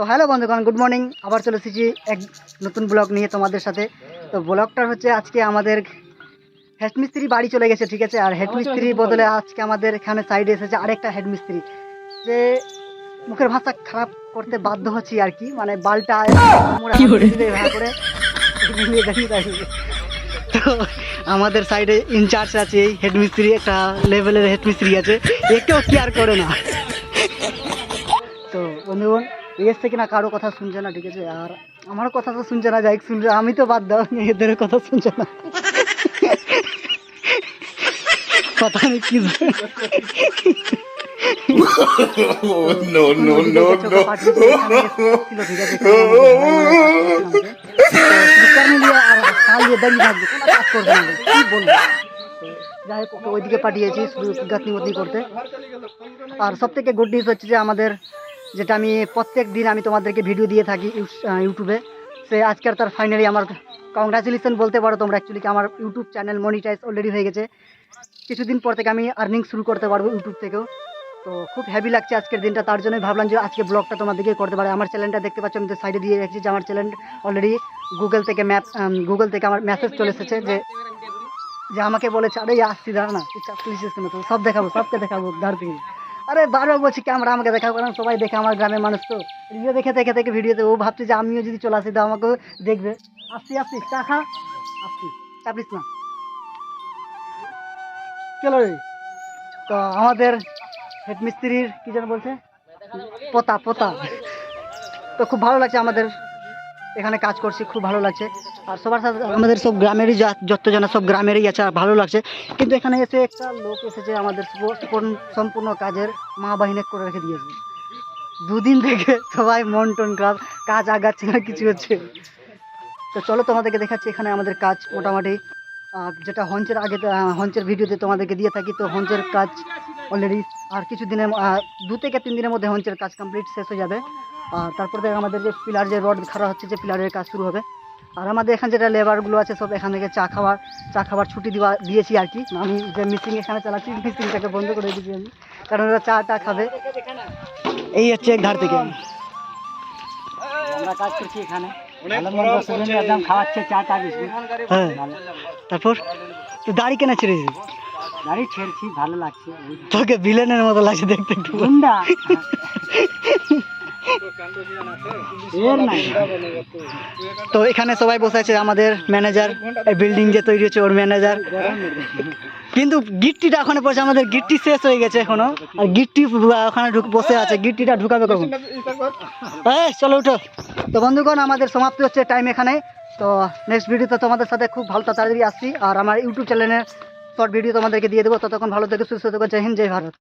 তো হ্যালো বন্ধুগণ good morning আবার চলে এসেছি এক নতুন ব্লগ নিয়ে তোমাদের সাথে। তো ব্লগটা হচ্ছে আজকে আমাদের হেডমিস্ত্রি বাড়ি চলে গেছে ঠিক আছে? আর হেডমিস্ত্রির বদলে আজকে আমাদের এখানে সাইডে এসেছে আরেকটা হেডমিস্ত্রি যে মুখের ভাষা খারাপ করতে বাধ্য হচ্ছি আর কি মানে বালটা করে। তো আমাদের সাইডে ইনচার্জ আছে এই হেডমিস্ত্রি একটা লেভেলের হেডমিস্ত্রি আছে। একেও কেয়ার করে না। তো বন্ধুগণ এসছে কিনা কারও কথা শুনছে না ঠিক আছে? আর আমার কথা তো শুনছে না যাই শুনছে। আমি তো বাদ দাও এদের কথা শুনছে না। কথা নেই কি. যাই হোক ওইদিকে পাঠিয়েছি শুধু গাঁথনি করতে। আর সব থেকে গুড নিউজ হচ্ছে যে আমাদের যেটা আমি প্রত্যেক দিন আমি তোমাদেরকে ভিডিও দিয়ে থাকি ইউটিউবে সে আজকের তার ফাইনালি আমার কংগ্রাচুলেশন বলতে পারো তোমরা অ্যাকচুয়ালি আমার ইউটিউব চ্যানেল মনিটাইজ অলরেডি হয়ে গেছে। কিছুদিন পর থেকে আমি আর্নিং শুরু করতে পারব ইউটিউব থেকেও। তো খুব হ্যাপি লাগছে আজকের দিনটা, তার জন্যই ভাবলাম যে আজকে ব্লগটা তোমাদেরকে করতে পারে। আমার চ্যানেলটা দেখতে পাচ্ছ, আমি তো সাইডে দিয়ে রেখেছি যে আমার চ্যানেল অলরেডি গুগল থেকে ম্যাপ গুগল থেকে আমার মেসেজ চলে এসেছে যে যে আমাকে বলেছে, আরে, আসছি, দাঁড়া না সব দেখাবো, সবকে দেখাবো, দাঁড় আরে বারবার বলছি ক্যামেরা আমাকে দেখাবো কারণ সবাই দেখে আমার গ্রামের মানুষ তো। ভিডিও দেখে দেখে দেখে ভিডিওতে ও ভাবছে যে আমিও যদি চলে আসি তো আমাকেও দেখবে। আসছি আসছি চা খা। আসছি চাপিস না। চলো রে? তো আমাদের হেডমিস্ত্রির কি যেন বলছে? পোতা পোতা। তো খুব ভালো লাগছে আমাদের এখানে কাজ করছি, খুব ভালো লাগছে। আর সবার সাথে আমাদের সব গ্রামেরই যতজন সব গ্রামেরই আছে ভালো লাগছে। কিন্তু এখানে এসে একটা লোক এসেছে আমাদের সম্পূর্ণ কাজের মা বাহিনী করে রেখে দিয়েছে। দুদিন থেকে সবাই মন টন খারাপ, কাজ আগাচ্ছে না, কিছু হচ্ছে। তো চলো তোমাদেরকে দেখাচ্ছি, এখানে আমাদের কাজ মোটামুটি। যেটা হঞ্চের আগে হঞ্চের ভিডিওতে তোমাদেরকে দিয়ে থাকি, তো হঞ্চের কাজ অলরেডি আর কিছু দিনের দু থেকে তিন দিনের মধ্যে হঞ্চের কাজ কমপ্লিট শেষ হয়ে যাবে। আর তারপর থেকে আমাদের যে পিলার যে রড খাড়া হচ্ছে যে পিলারের কাজ শুরু হবে। আর আমাদের এখানে যেটা লেবারগুলো আছে সব এখান থেকে চা খাওয়ার চা খাবার ছুটি দেওয়া দিয়েছি আর কি। আমি যে মিসিং এখানে চালাচ্ছি মিসিংটাকে বন্ধ করে দিয়েছি আমি। কারণ ওরা চা টা খাবে। এই হচ্ছে এক ধার থেকে আমরা কাজ করছি এখানে। একদম খাওয়াচ্ছে চা টা হ্যাঁ। তারপর? তুই দাড়ি কেন ছেড়েছিস দাড়ি ছেড়েছি ভালো লাগছে। তোকে ভিলেনের মতো লাগছে দেখতে একটু। তো এখানে সবাই বসে আছে, আমাদের ম্যানেজার বিল্ডিং যে তৈরি হচ্ছে, ওর ম্যানেজার কিন্তু গিট্টিটা ওখানে পড়ছে, আমাদের গিট্টি শেষ হয়ে গেছে এখনও। আর গিট্টি ওখানে ঢুক- বসে আছে, গিট্টিটা ঢুকাবে কখন? এই, চলো উঠো। তো বন্ধুগণ, আমাদের সমাপ্তি হচ্ছে টাইম এখানে। তো নেক্সট ভিডিওতে তোমাদের সাথে খুব ভালো তাড়াতাড়ি আসছি। আর আমার ইউটিউব চ্যানেলের শর্ট ভিডিও তোমাদেরকে দিয়ে দেবো। ততক্ষণ ভালো থেকে, সুস্থ থেকো, জয় হিন্দ, জয় ভারত।